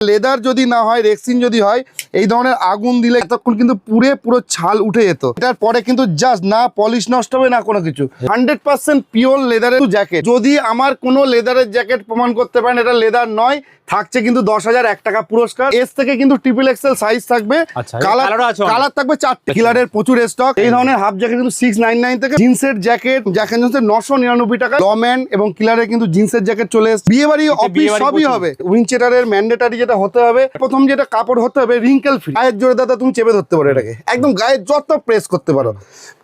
Leather যদি না হয় রেক্সিন যদি হয় এই ধরনের আগুন দিলে এতক্ষণ কিন্তু পুরে পুরো ছাল উঠে যেত। এটার পরে কিন্তু জাস্ট না পলিশ নষ্ট হবে না কোনো কিছু। হান্ড্রেড পার্সেন্ট পিওর লেদারের জ্যাকেট যদি আমার কোনো লেদারের জ্যাকেট প্রমাণ করতে পারেন এটা লেদার নয় থাকছে কিন্তু দশ হাজার এক টাকা পুরস্কার। এস থেকে কিন্তু ট্রিপল এক্সেল সাইজ থাকবে। আচ্ছা, কালার। কালার থাকবে চারটে। কিলারের প্রচুর স্টক এই ধরনের হাফ জ্যাকেট কিন্তু সিক্স নাইন নাইন থেকে জিন্সের জ্যাকেট জ্যাকেট হচ্ছে নশো নিরানব্বই টাকা। লম্যান এবং কিলারের কিন্তু জিন্সের জ্যাকেট চলে এসছে। বিয়ে বাড়ি অফিস সবই। হবে। উইনচেটারের ম্যান্ডেটারি যেটা হতে হবে প্রথম যেটা কাপড় হতে হবে রিঙ্কেল ফ্রি গায়ের জোরে দাদা তুমি চেপে ধরতে পারো এটাকে। একদম গায়ে যত প্রেস করতে পারো।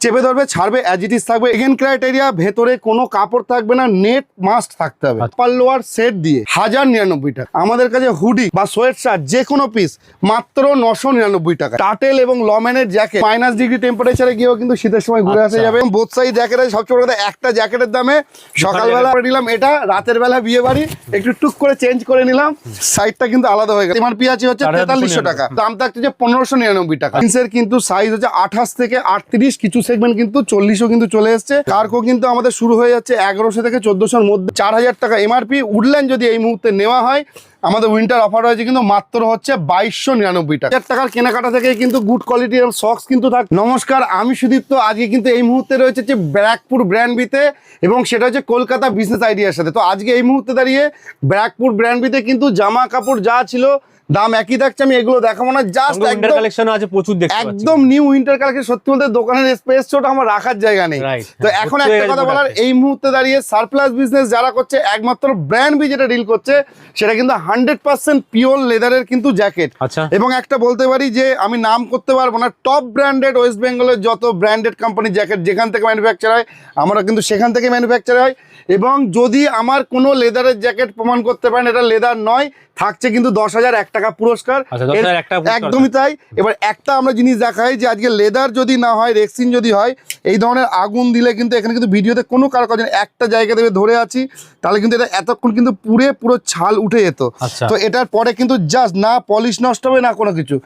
চেপে ধরবে ছাড়বে অ্যাজ ইট ইজ থাকবে। এগেন ক্রাইটেরিয়া ভেতরে কোনো কাপড় থাকবে না নেট মাস্ট থাকতে হবে। আচ্ছা। পাল্লোয়ার সেট দিয়ে হাজার নিরানব্বই টাকা। আমাদের কাছে হুডি বা সোয়েট শার্ট যে কোনো পিস মাত্র নশো নিরানব্বই টাকা। টাটেল এবং লম্যানের জ্যাকেট মাইনাস ডিগ্রি টেম্পারেচারে গিয়েও কিন্তু শীতের সময় ঘুরে আসা আচ্ছা। যাবে। বোধ সাইড জ্যাকেট আছে। সবচেয়ে বড় কথা একটা জ্যাকেটের দামে সকালবেলা নিলাম। এটা রাতের বেলা বিয়ে বাড়ি। একটু টুক করে চেঞ্জ করে নিলাম। সাইডটা কিন্তু আলাদা হয়ে গেছে। এমআরপি আছে হচ্ছে তেতাল্লিশশো টাকা। দাম থাকছে যে পনেরোশো নিরানব্বই টাকা। জিন্সের কিন্তু সাইজ হচ্ছে আঠাশ থেকে আটত্রিশ। কিছু সেগমেন্ট কিন্তু চল্লিশও কিন্তু চলে এসছে। কার্কো কিন্তু আমাদের শুরু হয়ে যাচ্ছে এগারোশো থেকে চোদ্দশোর মধ্যে। চার হাজার টাকা এমআরপি উডল্যান্ড যদি এই মুহূর্তে নেওয়া হয় আমাদের উইন্টার অফার রয়েছে কিন্তু মাত্র হচ্ছে বাইশশো নিরানব্বই টাকা। টাকার কেনাকাটা থেকে কিন্তু গুড কোয়ালিটি এবং সক্স কিন্তু থাক নমস্কার, আমি সুদীপ্ত, আজকে কিন্তু এই মুহূর্তে রয়েছে যে ব্র্যাকপুর ব্র্যান্ড বিতে এবং সেটা হচ্ছে কলকাতা বিজনেস আইডিয়ার সাথে। তো আজকে এই মুহূর্তে দাঁড়িয়ে ব্র্যাকপুর ব্র্যান্ড বিতে কিন্তু জামা কাপড় যা ছিল দাম একই থাকছে আমি এগুলো দেখাবো না জাস্ট একদম কালেকশন আছে প্রচুর দেখতে একদম নিউ উইন্টার কালেকশন সত্যি বলতে দোকানের স্পেস ছোট আমার রাখার জায়গা নেই। তো এখন একটা কথা বলার এই মুহূর্তে দাঁড়িয়ে সারপ্লাস বিজনেস যারা করছে একমাত্র ব্র্যান্ড বি যেটা ডিল করছে সেটা কিন্তু হান্ড্রেড পার্সেন্ট পিওর লেদারের কিন্তু জ্যাকেট আচ্ছা। এবং একটা বলতে পারি যে আমি নাম করতে পারব না টপ ব্র্যান্ডেড ওয়েস্ট বেঙ্গলের যত ব্র্যান্ডেড কোম্পানি জ্যাকেট যেখান থেকে ম্যানুফ্যাকচার হয় আমরা কিন্তু সেখান থেকে ম্যানুফ্যাকচার হয়। এবং যদি আমার কোনো লেদারের জ্যাকেট প্রমাণ করতে পারেন এটা লেদার নয় থাকছে কিন্তু দশ হাজার এক টাকা পুরস্কার। আচ্ছা, 10,000 এর- এক টাকা পুরস্কার একদমই তাই। এবার একটা আমরা জিনিস দেখাই যে আজকে লেদার যদি না হয় রেক্সিন যদি হয় এই ধরনের আগুন দিলে কিন্তু এখানে কিন্তু ভিডিওতে কোনো কারও কাজ। একটা জায়গা থেকে ধরে আছি তাহলে কিন্তু এটা এতক্ষণ কিন্তু পুরে পুরো ছাল উঠে যেত। আচ্ছা। তো এটার পরে কিন্তু জাস্ট না পলিশ নষ্ট হবে না কোনো কিছু।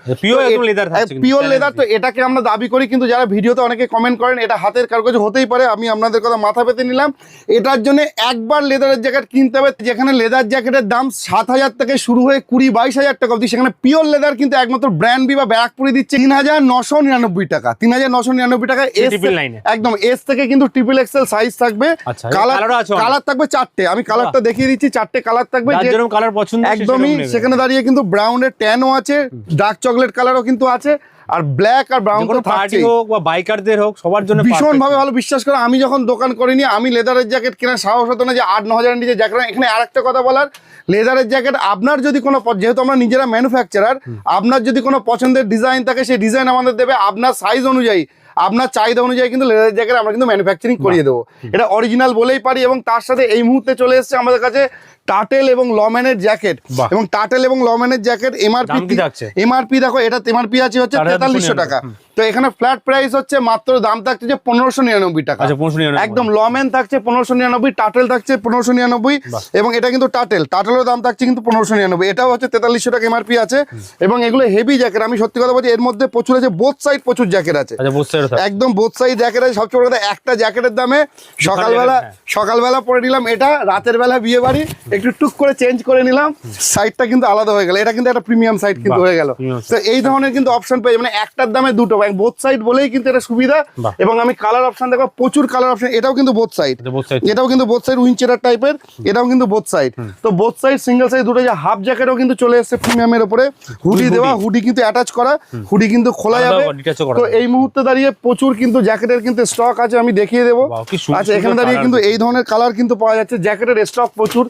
পিওর লেদার তো এটাকে আমরা দাবি করি কিন্তু যারা ভিডিওতে অনেকে কমেন্ট করেন এটা হাতের কারুকাজ হতেই পারে আমি আপনাদের কথা মাথা পেতে নিলাম। এটার জন্য একবার লেদারের জ্যাকেট কিনতে হবে যেখানে লেদার জ্যাকেটের দাম সাত হাজার থেকে শুরু হয়ে কুড়ি বাইশ হাজার টাকা অবধি। সেখানে পিওর লেদার কিন্তু একমাত্র ব্র্যান্ড বি বা ব্যারাকপুরে দিচ্ছে। তিন হাজার নশো নিরানব্বই টাকা তিন হাজার নশো নিরানব্বই টাকা এস। একদম এস থেকে কিন্তু ট্রিপল এক্সেল সাইজ থাকবে। আচ্ছা, অনেক। কালার থাকবে চারটে। আমি কালারটা দেখিয়ে দিচ্ছি চারটে কালার থাকবে কালার পছন্দ একদমই সেখানে দাঁড়িয়ে কিন্তু ব্রাউনের ট্যানও আছে ডার্ক চকলেট কালারও কিন্তু আছে। আর ব্ল্যাক আর ব্রাউন তো পার্টি হোক বা বাইকারদের হোক সবার জন্য ভীষণ ভাবে ভালো বিশ্বাস করে আমি যখন দোকান করিনি আমি লেদারের জ্যাকেট কেনার সাহস হতো না যে আট ন হাজারের নিচে জ্যাকেট এখানে আরেকটা কথা বলার লেদারের জ্যাকেট আপনার যদি কোনো যেহেতু আমরা নিজেরা ম্যানুফ্যাকচারার আপনার যদি কোনো পছন্দের ডিজাইন থাকে সেই ডিজাইন আমাদের দেবে আপনার সাইজ অনুযায়ী। আপনার চাহিদা অনুযায়ী কিন্তু লেদার জ্যাকেট আমরা কিন্তু ম্যানুফ্যাকচারিং করিয়ে দেবো। এটা অরিজিনাল বলেই পারি এবং তার সাথে এই মুহূর্তে চলে এসেছে আমাদের কাছে টাটেল এবং লম্যানের জ্যাকেট। এবং টাটেল এবং লম্যানের জ্যাকেট এমআরপি এমআরপি দেখো এটা এমআরপি আছে হচ্ছে তেতাল্লিশশো টাকা। তো এখানে ফ্ল্যাট প্রাইস হচ্ছে মাত্র দাম থাকছে যে পনেরোশো নিরানব্বই টাকা। আচ্ছা। একদম লম্যান থাকছে পনেরোশো নিরানব্বই টাটেল থাকছে পনেরোশো নিরানব্বই এবং এটা কিন্তু টাটেল টাটেলের দাম থাকছে কিন্তু পনেরোশো নিরানব্বই। এটাও হচ্ছে তেতাল্লিশশো টাকা এমআরপি আছে এবং এগুলো হেভি জ্যাকেট আমি সত্যি কথা বলছি এর মধ্যে প্রচুর আছে বোথ সাইড প্রচুর জ্যাকেট আছে। আচ্ছা একদম বোথ সাইড জ্যাকেট আছে সবচেয়ে বড় কথা একটা জ্যাকেটের দামে সকালবেলা হ্যাঁ। সকালবেলা পরে নিলাম এটা রাতের বেলা বিয়ে বাড়ি একটু টুক করে চেঞ্জ করে নিলাম সাইডটা কিন্তু আলাদা হয়ে গেল। এটা কিন্তু একটা প্রিমিয়াম সাইড কিন্তু হয়ে গেল। তো এই ধরনের কিন্তু অপশন পেয়ে। মানে একটার দামে দুটো বোথ সাইড বলেই কিন্তু এটা সুবিধা। এবং আমি কালার অপশন দেখো প্রচুর কালার অপশন এটাও কিন্তু বোথ সাইড। এটাও কিন্তু বোথ সাইড উইনচেরার টাইপের এটাও কিন্তু বোথ সাইড তো বোথ সাইড সিঙ্গেল সাইড দুটো যে হাফ জ্যাকেটও কিন্তু চলে এসেছে প্রিমিয়ামের উপরে। হুডি দেওয়া হুডি কিন্তু অ্যাটাচ করা হুডি কিন্তু খোলা যাবে। তো এই মুহূর্তে দাঁড়িয়ে প্রচুর কিন্তু জ্যাকেটের কিন্তু স্টক আছে আমি দেখিয়ে দেবো। আচ্ছা এখানে দাঁড়িয়ে কিন্তু এই ধরনের কালার কিন্তু পাওয়া যাচ্ছে। জ্যাকেটের স্টক প্রচুর।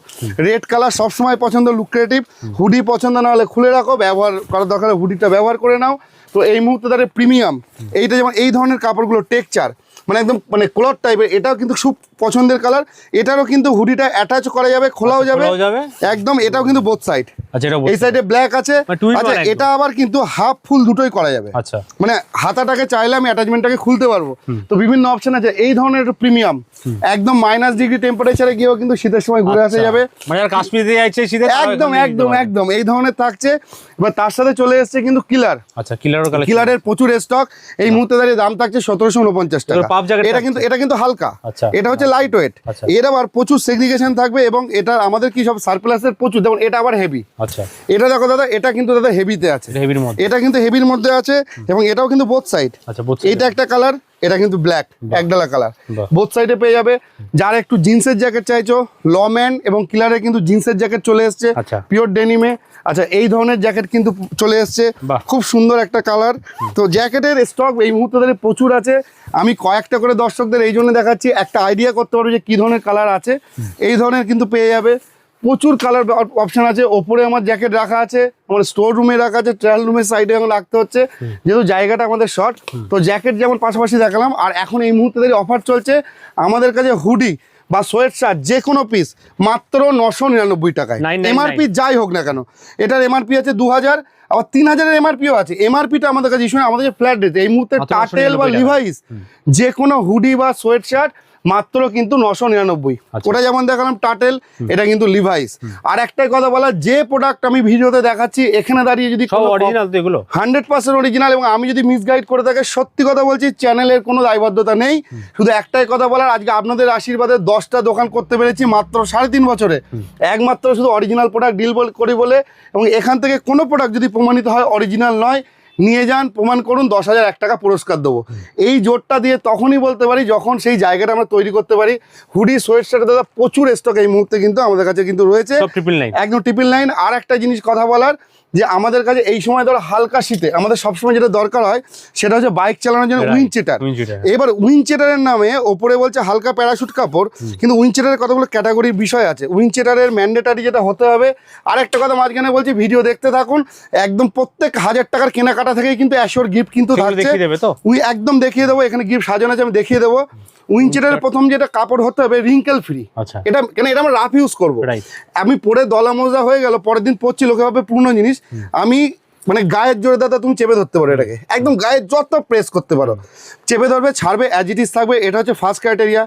রেড কালার সবসময় পছন্দ লুক্রেটিভ হুডি পছন্দ না হলে খুলে রাখো ব্যবহার করার দরকার হুডিটা ব্যবহার করে নাও। তো এই মুহূর্তে দাঁড়িয়ে প্রিমিয়াম এইটা যেমন এই ধরনের কাপড়গুলো টেকচার মানে একদম মানে ক্লথ টাইপের এটাও কিন্তু খুব পছন্দের কালার এটারও কিন্তু হুডিটা অ্যাটাচ করা যাবে খোলাও যাবে একদম এটাও কিন্তু বোথ সাইড আচ্ছা এই বুঝতে- সাইডে ব্ল্যাক আছে। মানে আচ্ছা এটা আবার কিন্তু হাফ ফুল দুটোই করা যাবে। আচ্ছা। মানে হাতাটাকে চাইলে আমি অ্যাটাচমেন্টটাকে খুলতে পারব। তো বিভিন্ন অপশন আছে। এই ধরনের প্রিমিয়াম একদম মাইনাস ডিগ্রি টেম্পারেচারে গিয়েও কিন্তু শীতের সময় ঘুরে আসা আচ্ছা। যাবে। মানে আর কাশ্মীর যাচ্ছে শীতে একদম একদম একদম। এই ধরনের থাকছে। এবার তার সাথে চলে এসছে কিন্তু কিলার আচ্ছা কিলারও কিলারের প্রচুর স্টক এই মুহূর্তে দাঁড়িয়ে দাম থাকছে সতেরোশো উনপঞ্চাশ টাকা। এটা কিন্তু এটা কিন্তু হালকা। আচ্ছা। এটা হচ্ছে লাইট ওয়েট আচ্ছা। এর আবার প্রচুর সেগ্রিগেশন থাকবে এবং এটা আমাদের কি সব সার্কুলাসের প্রচুর। যেমন এটা আবার হেভি আচ্ছা। এটা দেখো দাদা এটা কিন্তু দাদা হেভিতে আছে। হেভির মধ্যে। এটা কিন্তু হেভির মধ্যে আছে এবং এটাও কিন্তু বোথ সাইড আচ্ছা বুঝছি একটা কালার এটা কিন্তু ব্ল্যাক একডালা কালার। বোথ সাইডে পেয়ে যাবে। যারা একটু জিন্সের জ্যাকেট চাইছো লম্যান এবং কিলারে কিন্তু জিন্সের জ্যাকেট চলে এসছে। পিওর ডেনিমে আচ্ছা এই ধরনের জ্যাকেট কিন্তু চলে এসছে। খুব সুন্দর একটা কালার তো জ্যাকেটের স্টক এই মুহূর্তে ধরে প্রচুর আছে। আমি কয়েকটা করে দর্শকদের এই জন্য দেখাচ্ছি। একটা আইডিয়া করতে পারব যে কি ধরনের কালার আছে। এই ধরনের কিন্তু পেয়ে যাবে। প্রচুর কালার অপশন আছে। ওপরে আমার জ্যাকেট রাখা আছে আমার স্টোর রুমে রাখা আছে ট্রায়াল রুমের সাইডে এখন রাখতে হচ্ছে। যেহেতু জায়গাটা আমাদের শর্ট তো জ্যাকেট যেমন পাশাপাশি দেখালাম আর এখন এই মুহূর্তে অফার চলছে আমাদের কাছে হুডি বা সোয়েট শার্ট যে কোনো পিস মাত্র নশো নিরানব্বই টাকায়। 999 এমআরপি যাই হোক না কেন এটার এমআরপি আছে দু হাজার আবার তিন হাজারের এমআরপিও আছে। এমআরপিটা আমাদের কাছে ইস্যু আমাদের যে ফ্ল্যাট রেট এই মুহূর্তে টাটেল বা। লিভাইস যে কোনো হুডি বা সোয়েট শার্ট মাত্র কিন্তু নশো নিরানব্বই। আচ্ছা। ওটা যেমন দেখালাম টাটেল এটা কিন্তু লিভাইস আর একটাই কথা বলা যে প্রোডাক্ট আমি ভিডিওতে দেখাচ্ছি এখানে দাঁড়িয়ে যদি হান্ড্রেড পার্সেন্ট অরিজিনাল এবং আমি যদি মিসগাইড করে থাকে সত্যি কথা বলছি চ্যানেলের কোনো দায়বদ্ধতা নেই। শুধু একটাই কথা বলার আজকে আপনাদের আশীর্বাদে দশটা দোকান করতে পেরেছি মাত্র সাড়ে তিন বছরে। একমাত্র শুধু অরিজিনাল প্রোডাক্ট ডিল করি বলে এবং এখান থেকে কোনো প্রোডাক্ট যদি প্রমাণিত হয় অরিজিনাল নয় নিয়ে যান প্রমাণ করুন দশ হাজার এক টাকা পুরস্কার দেবো। এই জোরটা দিয়ে তখনই বলতে পারি যখন সেই জায়গাটা আমরা তৈরি করতে পারি হুডি সোয়েট শার্ট দাদা প্রচুর স্টক এই মুহূর্তে কিন্তু আমাদের কাছে কিন্তু রয়েছে। একদম ট্রিপল লাইন আর একটা জিনিস কথা বলার যে আমাদের কাছে এই সময় ধরো হালকা শীতে আমাদের সবসময় যেটা দরকার হয় সেটা হচ্ছে বাইক চালানোর জন্য উইনচেটার wincheter। এবার উইনচেটারের নামে ওপরে বলছে হালকা প্যারাশুট কাপড় কিন্তু উইনচেটারের কতগুলো ক্যাটাগরির বিষয় আছে? উইনচেটারের ম্যান্ডেটারি যেটা হতে হবে আর একটা কথা মাঝখানে বলছি ভিডিও দেখতে থাকুন একদম প্রত্যেক হাজার টাকার কেনাকাটা থেকেই কিন্তু অ্যাশোর গিফট কিন্তু থাকছে? উই একদম দেখিয়ে দেবো এখানে গিফট সাজানো আছে আমি দেখিয়ে দেবো। উইনচেটারের প্রথম যেটা কাপড় হতে হবে রিঙ্কেল ফ্রি আচ্ছা। এটা কেন এটা আমরা রাফ ইউজ করব। আমি পরে দলা মোজা হয়ে গেল পরের দিন পরছি লোকে ভাবে পুরনো জিনিস। আমি মানে গায়ের জোরে দাদা তুমি চেপে ধরতে পারো এটাকে। একদম গায়ের যত প্রেস করতে পারো। চেপে ধরবে ছাড়বে অ্যাজ ইট ইজ থাকবে এটা হচ্ছে ফার্স্ট ক্রাইটেরিয়া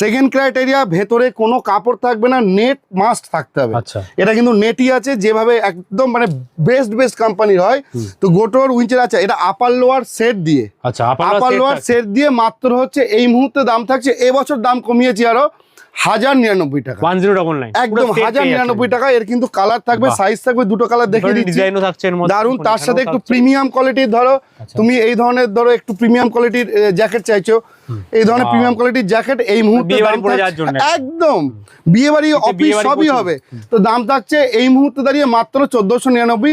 সেকেন্ড ক্রাইটেরিয়া ভেতরে কোনো কাপড় থাকবে না নেট মাস্ট থাকতে হবে। আচ্ছা। এটা কিন্তু নেটই আছে যেভাবে একদম মানে বেস্ট বেস্ট কোম্পানির হয়। তো গোটোর উইঞ্চের আছে এটা আপার লোয়ার সেট দিয়ে। আচ্ছা আপার আপার লোয়ার সেট দিয়ে মাত্র হচ্ছে এই মুহূর্তে দাম থাকছে এবছর দাম কমিয়েছি আরও। হাজার নিরানব্বই টাকা। ওয়ান জিরো ডবল নাইন একদম হাজার নিরানব্বই টাকা এর কিন্তু কালার থাকবে সাইজ থাকবে দুটো কালার দেখে দিচ্ছি। দারুণ তার সাথে একটু প্রিমিয়াম কোয়ালিটির ধরো আচ্ছা। তুমি এই ধরনের ধরো একটু প্রিমিয়াম কোয়ালিটির জ্যাকেট চাইছো এই ধরনের প্রিমিয়াম কোয়ালিটির জ্যাকেট এই মুহূর্তে দাম থাকছে- একদম। বিয়ে বাড়ি অফিস সবই হবে। তো দাম থাকছে এই মুহূর্তে দাঁড়িয়ে মাত্র চোদ্দশো নিরানব্বই।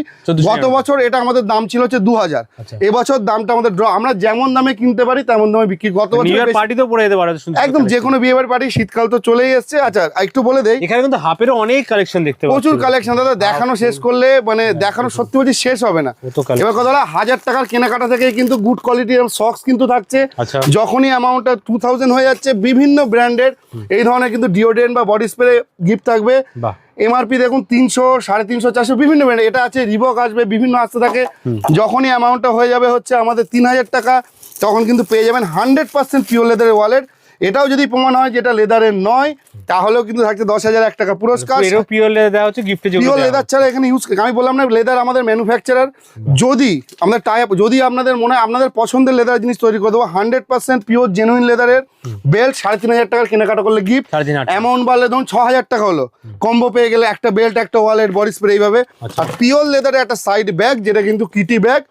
গত বছর এটা আমাদের দাম ছিল হচ্ছে দু হাজার আচ্ছা। এবছর দামটা আমাদের ড্র আমরা যেমন দামে কিনতে পারি তেমন দামে বিক্রি। গত বছর ইয়ার বেশি- পার্টিতেও পরে যেতে পারে একদম যে কোনো বিয়ে বাড়ি পার্টি শীতকাল তো চলেই এসছে। আচ্ছা একটু বলে দেই। এখানে কিন্তু হাফেরও অনেক কালেকশন দেখতে প্রচুর কালেকশন দাদা দেখানো শেষ করলে মানে দেখানো সত্যি বলছি শেষ হবে না। এবার কথা হলো হাজার টাকার কেনাকাটা থেকে কিন্তু গুড কোয়ালিটির সক্স কিন্তু থাকছে। আচ্ছা। যখনই অ্যামাউন্টটা টু থাউজেন্ড হয়ে যাচ্ছে বিভিন্ন ব্র্যান্ডের। এই ধরনের কিন্তু ডিওড্রেন্ট বা বডি স্প্রে গিফট থাকবে। এমআরপি দেখুন তিনশো সাড়ে তিনশো চারশো বিভিন্ন ব্র্যান্ড এটা আছে রিবক আসবে বিভিন্ন আসতে থাকে। যখনই অ্যামাউন্টটা হয়ে যাবে হচ্ছে আমাদের তিন হাজার টাকা তখন কিন্তু পেয়ে যাবেন হান্ড্রেড পার্সেন্ট পিওর লেদারের ওয়ালেট এটাও যদি প্রমাণ হয় যেটা লেদারের নয় তাহলেও কিন্তু থাকছে দশ হাজার এক টাকা পুরস্কার। পিওর লেদার হচ্ছে গিফটে পিওর লেদার ছাড়া এখানে ইউজ আমি বললাম না লেদার আমাদের ম্যানুফ্যাকচারার যদি আমাদের টাই যদি আপনাদের মনে হয় আপনাদের পছন্দের লেদার জিনিস তৈরি করে দেবো হান্ড্রেড পার্সেন্ট পিওর জেনুইন লেদারের বেল্ট সাড়ে তিন হাজার টাকার কেনাকাটা করলে গিফট। অ্যামাউন্ট বাড়লে ধরুন ছ হাজার টাকা হলো। কম্বো পেয়ে গেলে একটা বেল্ট একটা ওয়ালেট বডি স্প্রে এইভাবে। আচ্ছা। আর পিওর লেদারের একটা সাইড ব্যাগ যেটা কিন্তু কিটি ব্যাগ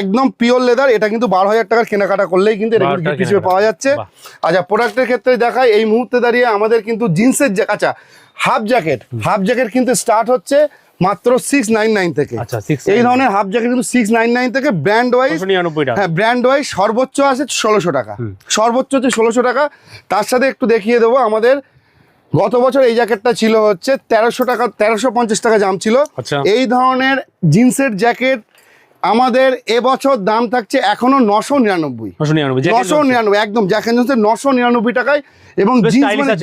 একদম পিওর লেদার এটা কিন্তু বারো হাজার টাকার কেনাকাটা করলেই কিন্তু এটা 12 কিন্তু টাকার gift হিসেবে পাওয়া যাচ্ছে। আচ্ছা প্রোডাক্টের ক্ষেত্রে দেখায় এই মুহূর্তে দাঁড়িয়ে আমাদের কিন্তু জিন্সের আচ্ছা হাফ জ্যাকেট হাফ জ্যাকেট কিন্তু স্টার্ট হচ্ছে মাত্র সিক্স নাইন নাইন থেকে। আচ্ছা, 699 এই ধরনের হাফ জ্যাকেট কিন্তু সিক্স নাইন নাইন থেকে ব্র্যান্ড ওয়াইজ হ্যাঁ ব্র্যান্ড ওয়াইজ সর্বোচ্চ আছে ষোলোশো টাকা। সর্বোচ্চ হচ্ছে ষোলোশো টাকা। তার সাথে একটু দেখিয়ে দেবো আমাদের। গত বছর এই জ্যাকেটটা ছিল হচ্ছে তেরোশো টাকা তেরোশো পঞ্চাশ টাকা দাম ছিল। আচ্ছা। এই ধরনের জিন্সের জ্যাকেট আমাদের এবছর দাম থাকছে এখনও নশো নিরানব্বই। নশো নিরানব্বই একদম জ্যাকেট জনসের নশো নিরানব্বই টাকায়। এবং মানে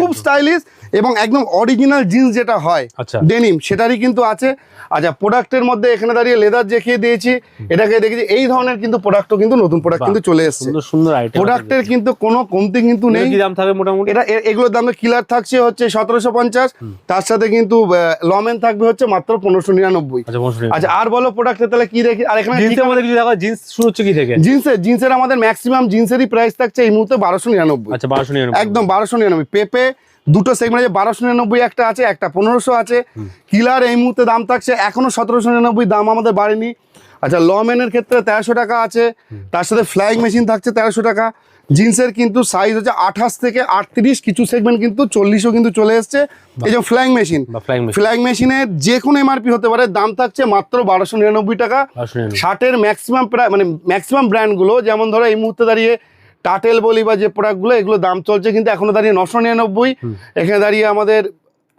খুব স্টাইলিশ এবং একদম অরিজিনাল জিন্স যেটা হয় আচ্ছা। ডেনিম সেটারই কিন্তু আছে। আচ্ছা প্রোডাক্টের মধ্যে এখানে দাঁড়িয়ে লেদার দেখিয়ে দিয়েছি। এটাকে দেখেছি এই ধরনের কিন্তু প্রোডাক্টও কিন্তু নতুন প্রোডাক্ট কিন্তু চলে এসছে। সুন্দর প্রোডাক্টের কিন্তু কোনো কমতি কিন্তু নেই। দাম থাকবে মোটামুটি? এটা এগুলোর দামে কিলার থাকছে হচ্ছে সতেরোশো পঞ্চাশ। তার সাথে কিন্তু লমেন থাকবে হচ্ছে মাত্র পনেরোশো নিরানব্বই। আচ্ছা আচ্ছা আর বলো প্রোডাক্টে তাহলে কি দেখি আর এখানে জিন্সের মধ্যে কিছু দেখো জিন্স শুরু হচ্ছে কি থেকে? জিন্সের জিন্সের আমাদের ম্যাক্সিমাম জিন্সেরই প্রাইস থাকছে এই মুহূর্তে বারোশো নিরানব্বই। আচ্ছা বারোশো নিরানব্বই। একদম বারোশো নিরানব্বই। পেপে দুটো সেগমেন্ট বারোশো নিরানব্বই একটা আছে একটা পনেরোশো আছে। কিলার এই মুহূর্তে দাম থাকছে এখনও সতেরোশো নিরানব্বই দাম আমাদের বাড়েনি। আচ্ছা লম্যানের ক্ষেত্রে তেরোশো টাকা আছে তার সাথে ফ্লাইং মেশিন থাকছে তেরোশো টাকা। জিন্সের কিন্তু সাইজ হচ্ছে আঠাশ থেকে আটত্রিশ কিছু সেগমেন্ট কিন্তু চল্লিশও কিন্তু চলে এসছে। এই যে ফ্লাইং মেশিন ফ্লাইং মেশিন মেশিনের যে কোনো এমআরপি হতে পারে দাম থাকছে মাত্র বারোশো নিরানব্বই টাকা। শার্টের ম্যাক্সিমাম প্রায় মানে ম্যাক্সিমাম ব্র্যান্ডগুলো যেমন ধরো এই মুহূর্তে দাঁড়িয়ে টাটেল বলি বা যে প্রোডাক্টগুলো এগুলো দাম চলছে কিন্তু এখনও দাঁড়িয়ে নশো নিরানব্বই। এখানে দাঁড়িয়ে আমাদের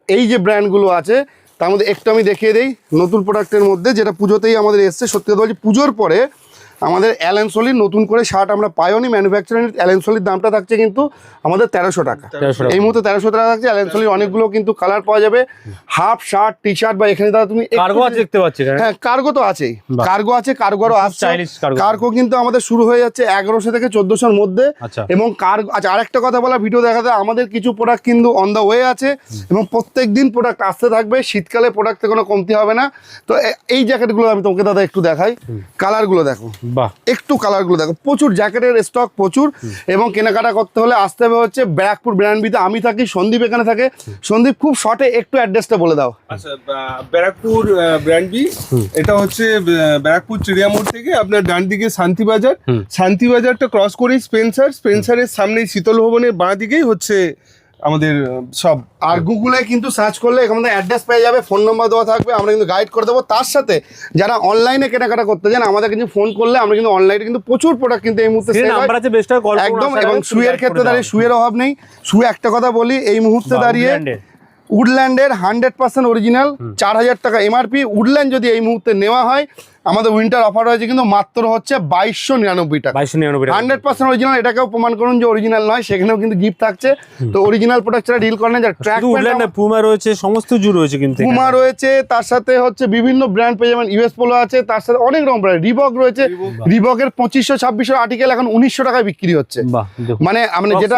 এই যে ব্র্যান্ডগুলো আছে তার মধ্যে একটু আমি দেখিয়ে দিই। নতুন প্রোডাক্টের মধ্যে যেটা পুজোতেই আমাদের এসছে, সত্যি কথা বলছি, পুজোর পরে আমাদের অ্যালেন সলির নতুন করে শার্ট আমরা পাইওনি ম্যানুফ্যাকচারিং অ্যালেন সলির দামটা থাকছে কিন্তু আমাদের তেরোশো টাকা। এই মুহূর্তে তেরোশো টাকা থাকছে। অ্যালেন সলির অনেকগুলো কিন্তু কালার পাওয়া যাবে। হাফ শার্ট টি শার্ট বা এখানে দাদা তুমি কার্গো আছে দেখতে পাচ্ছি হ্যাঁ। কার্গো তো আছেই। কার্গো আছে কার্গো আরও আসছে। কার্গো কিন্তু আমাদের শুরু হয়ে যাচ্ছে এগারোশো থেকে চোদ্দশোর মধ্যে। আচ্ছা। এবং কার্গো আচ্ছা আরেকটা কথা বলা ভিডিও দেখাতে আমাদের কিছু প্রোডাক্ট কিন্তু অন দ্য ওয়ে আছে। এবং প্রত্যেক দিন প্রোডাক্ট আসতে থাকবে। শীতকালে প্রোডাক্টে কোনো কমতি হবে না। তো এই জ্যাকেটগুলো আমি তোমাকে দাদা একটু দেখাই। কালারগুলো দেখো। বাহ। একটু কালারগুলো দেখো প্রচুর জ্যাকেটের স্টক প্রচুর। এবং কেনাকাটা করতে হলে আসতে হবে হচ্ছে ব্যারাকপুর ব্র্যান্ড বিতে আমি থাকি সন্দীপ এখানে থাকে। সন্দীপ খুব শর্টে একটু অ্যাড্রেসটা বলে দাও। আচ্ছা ব্যারাকপুর ব্র্যান্ড বি। এটা হচ্ছে ব্যারাকপুর চিড়িয়া মোড় থেকে আপনার ডান দিকে শান্তিবাজার। শান্তিবাজারটা ক্রস করেই স্পেন্সার স্পেন্সারের সামনেই শীতল ভবনের বাঁ দিকেই হচ্ছে আমাদের সব। আর গুগলে কিন্তু সার্চ করলে আমাদের অ্যাড্রেস পেয়ে যাবে ফোন নম্বর দেওয়া থাকবে আমরা কিন্তু গাইড করে দেবো। তার সাথে যারা অনলাইনে কেনাকাটা করতে চান আমাদের কিন্তু ফোন করলে আমরা কিন্তু অনলাইনে কিন্তু প্রচুর প্রোডাক্ট কিন্তু এই মুহূর্তে একদম এবং শুয়ের ক্ষেত্রে দাঁড়িয়ে শুয়ের অভাব নেই। শুয়ে একটা কথা বলি এই মুহূর্তে দাঁড়িয়ে উডল্যান্ডের হান্ড্রেড পার্সেন্ট অরিজিনাল চার হাজার টাকা এমআরপি উডল্যান্ড যদি এই মুহূর্তে নেওয়া হয় আমাদের উইন্টার অফার রয়েছে কিন্তু মাত্র হচ্ছে বাইশশো নিরানব্বই টাকা। বাইশশো নিরানব্বই টাকা। হান্ড্রেড পার্সেন্ট অরিজিনাল এটাকেও প্রমাণ করুন যে অরিজিনাল নয় সেখানেও কিন্তু গিফট থাকছে। তো অরিজিনাল প্রোডাক্ট ছাড়া ডিল করেন যারা ট্র্যাক পুমা রয়েছে সমস্ত জু রয়েছে কিন্তু। পুমা রয়েছে তার সাথে হচ্ছে বিভিন্ন ব্র্যান্ড পেয়ে যাবেন। ইউএস পোলো আছে তার সাথে অনেক রকম ব্র্যান্ড রিবক রয়েছে। রিবকের পঁচিশশো ছাব্বিশশো আর্টিকেল এখন উনিশশো টাকায় বিক্রি হচ্ছে। মানে মানে যেটা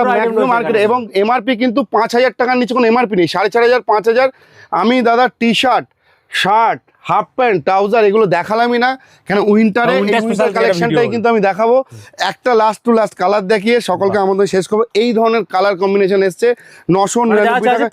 মার্কেটে। এবং এমআরপি কিন্তু পাঁচ হাজার টাকার নিচে কোনো এমআরপি নেই। সাড়ে চার হাজার পাঁচ হাজার। আমি দাদা T shirt shirt half pant trouser এগুলো দেখালামই না। কেন উইন্টারে winter কালেকশনটাই কিন্তু আমি দেখাবো। একটা লাস্ট টু লাস্ট কালার দেখিয়ে সকলকে আমাদের শেষ করব। এই ধরনের কালার কম্বিনেশন এসছে নশো মানে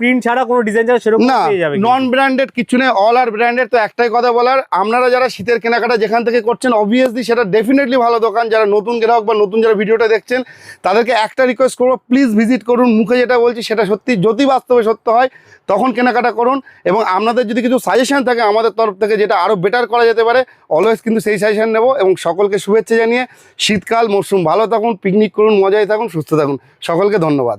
প্রিন্ট ছাড়া কোনো ডিজাইন ছাড়া সেরকম না নন ব্র্যান্ডেড কিছু নেই অল আর ব্র্যান্ডেড তো একটাই কথা বলার আপনারা যারা শীতের কেনাকাটা যেখান থেকে করছেন অবভিয়াসলি সেটা ডেফিনেটলি ভালো দোকান। যারা নতুন গ্রাহক বা নতুন যারা ভিডিওটা দেখছেন তাদেরকে একটা রিকোয়েস্ট করব প্লিজ ভিজিট করুন। মুখে যেটা বলছি সেটা সত্যি যদি বাস্তবে সত্য হয় তখন কেনাকাটা করুন এবং আপনাদের যদি কিছু সাজেশান থাকে, আমাদের তরফ থেকে যেটা আরও বেটার করা যেতে পারে অলওয়েজ কিন্তু সেই সাজেশান নেব এবং সকলকে শুভেচ্ছা জানিয়ে শীতকাল মরশুম ভালো থাকুন পিকনিক করুন, মজায় থাকুন, সুস্থ থাকুন। সকলকে ধন্যবাদ।